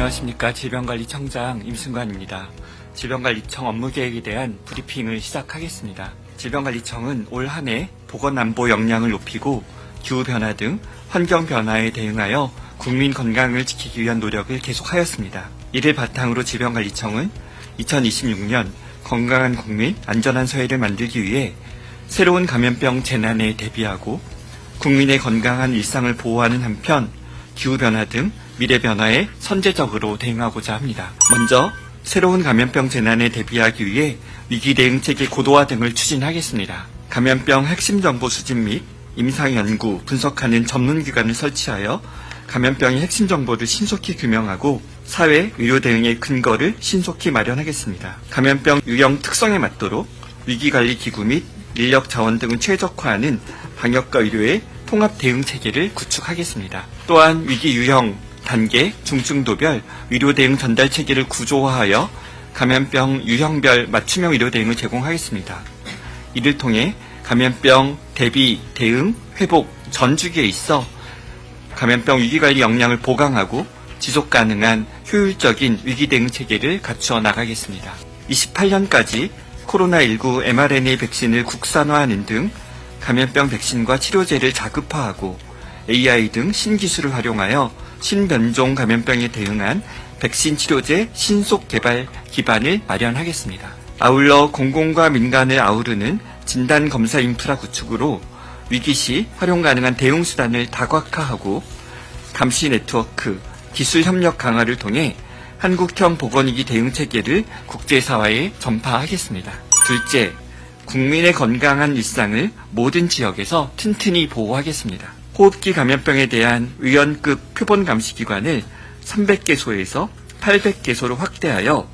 안녕하십니까 질병관리청장 임승관입니다. 질병관리청 업무계획에 대한 브리핑을 시작하겠습니다. 질병관리청은 올 한 해 보건안보 역량을 높이고 기후변화 등 환경 변화에 대응하여 국민 건강을 지키기 위한 노력을 계속하였습니다. 이를 바탕으로 질병관리청은 2026년 건강한 국민, 안전한 사회를 만들기 위해 새로운 감염병 재난에 대비하고 국민의 건강한 일상을 보호하는 한편 기후변화 등 미래 변화에 선제적으로 대응하고자 합니다. 먼저 새로운 감염병 재난에 대비하기 위해 위기 대응 체계 고도화 등을 추진하겠습니다. 감염병 핵심 정보 수집 및 임상 연구, 분석하는 전문 기관을 설치하여 감염병의 핵심 정보를 신속히 규명하고 사회 의료 대응의 근거를 신속히 마련하겠습니다. 감염병 유형 특성에 맞도록 위기관리 기구 및 인력 자원 등을 최적화하는 방역과 의료의 통합 대응 체계를 구축하겠습니다. 또한 위기 유형, 단계, 중증도별 의료 대응 전달 체계를 구조화하여 감염병 유형별 맞춤형 의료 대응을 제공하겠습니다. 이를 통해 감염병 대비, 대응, 회복 전 주기에 있어 감염병 위기관리 역량을 보강하고 지속 가능한 효율적인 위기 대응 체계를 갖추어 나가겠습니다. 28년까지 코로나19 mRNA 백신을 국산화하는 등 감염병 백신과 치료제를 자급화하고 AI 등 신기술을 활용하여 신변종 감염병에 대응한 백신 치료제 신속 개발 기반을 마련하겠습니다. 아울러 공공과 민간을 아우르는 진단 검사 인프라 구축으로 위기 시 활용 가능한 대응 수단을 다각화하고 감시 네트워크, 기술 협력 강화를 통해 한국형 보건위기 대응 체계를 국제사회에 전파하겠습니다. 둘째, 국민의 건강한 일상을 모든 지역에서 튼튼히 보호하겠습니다. 호흡기 감염병에 대한 위원급 표본 감시 기관을 300개소에서 800개소로 확대하여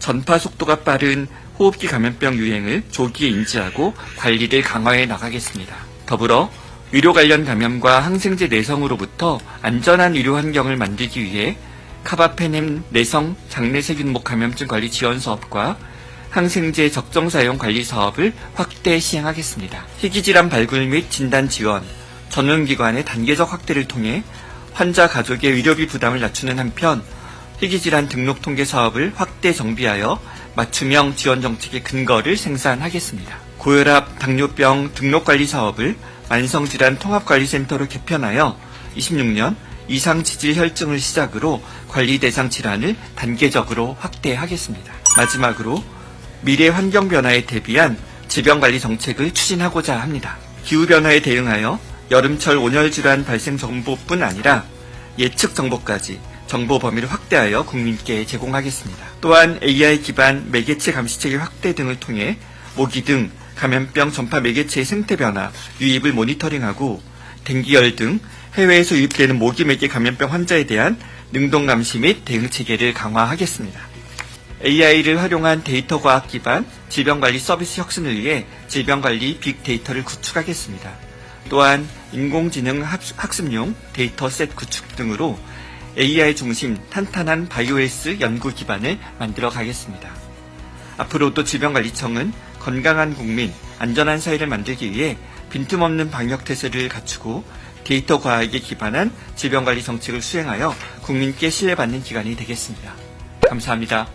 전파 속도가 빠른 호흡기 감염병 유행을 조기에 인지하고 관리를 강화해 나가겠습니다. 더불어 의료 관련 감염과 항생제 내성으로부터 안전한 의료 환경을 만들기 위해 카바페넴 내성 장내세균목 감염증 관리 지원 사업과 항생제 적정 사용 관리 사업을 확대 시행하겠습니다. 희귀질환 발굴 및 진단 지원, 전문기관의 단계적 확대를 통해 환자 가족의 의료비 부담을 낮추는 한편 희귀질환 등록 통계 사업을 확대 정비하여 맞춤형 지원 정책의 근거를 생산하겠습니다. 고혈압, 당뇨병 등록 관리 사업을 만성질환 통합관리센터로 개편하여 26년 이상 지질 혈증을 시작으로 관리 대상 질환을 단계적으로 확대하겠습니다. 마지막으로 미래 환경 변화에 대비한 질병 관리 정책을 추진하고자 합니다. 기후 변화에 대응하여 여름철 온열 질환 발생 정보뿐 아니라 예측 정보까지 정보 범위를 확대하여 국민께 제공하겠습니다. 또한 AI 기반 매개체 감시체계 확대 등을 통해 모기 등 감염병 전파 매개체의 생태 변화, 유입을 모니터링하고 댕기열 등 해외에서 유입되는 모기 매개 감염병 환자에 대한 능동 감시 및 대응 체계를 강화하겠습니다. AI를 활용한 데이터 과학 기반 질병관리 서비스 혁신을 위해 질병관리 빅데이터를 구축하겠습니다. 또한 인공지능 합- 학습용 데이터셋 구축 등으로 AI 중심 탄탄한 바이오헬스 연구 기반을 만들어 가겠습니다. 앞으로도 질병관리청은 건강한 국민, 안전한 사회를 만들기 위해 빈틈없는 방역 태세를 갖추고 데이터 과학에 기반한 질병관리 정책을 수행하여 국민께 신뢰받는 기관이 되겠습니다. 감사합니다.